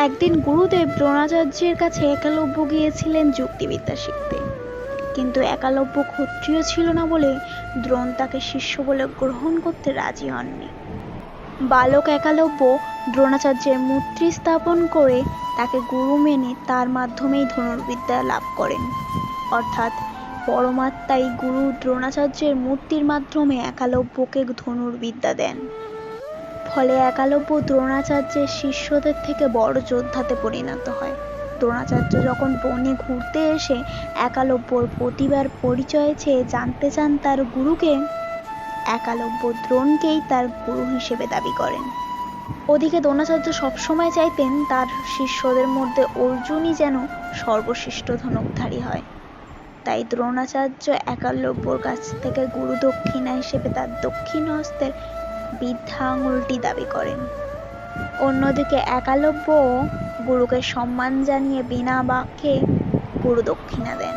একদিন গুরুদেব দ্রোণাচার্যের কাছে একালব্য গিয়েছিলেন যুক্তিবিদ্যা শিখতে। কিন্তু একালব্য ক্ষত্রিয় ছিল না বলে দ্রোণ তাকে শিষ্য বলে গ্রহণ করতে রাজি হননি। বালক একালব্য দ্রোণাচার্যের মূর্তি স্থাপন করে তাকে গুরু মেনে তার মাধ্যমেই ধনুর্বিদ্যা লাভ করেন। অর্থাৎ পরমাত্মাই গুরু দ্রোণাচার্যের মূর্তির মাধ্যমে একালব্যকে ধনুর্বিদ্যা দেন। ফলে একালব্য দ্রোণাচার্যের শিষ্যদের থেকে বড় যোদ্ধাতে পরিণত হয়। দ্রোণাচার্য যখন বনে ঘুরতে এসে একালব্যর প্রতিভার পরিচয় চেয়ে জানতে চান তার গুরুকে, একালব্য দ্রোণকেই তার গুরু হিসেবে দাবি করেন। ওদিকে দ্রোণাচার্য সবসময় চাইতেন তার শিষ্যদের মধ্যে অর্জুনই যেন সর্বশ্রেষ্ঠ ধনুকধারী হয়। তাই দ্রোণাচার্য একালব্যর কাছ থেকে গুরু দক্ষিণা হিসেবে তার দক্ষিণ হস্তের বিদ্যা আঙুলটি দাবি করেন। অন্যদিকে একালব্য গুরুকে সম্মান জানিয়ে বিনা বাক্যে গুরু দক্ষিণা দেন।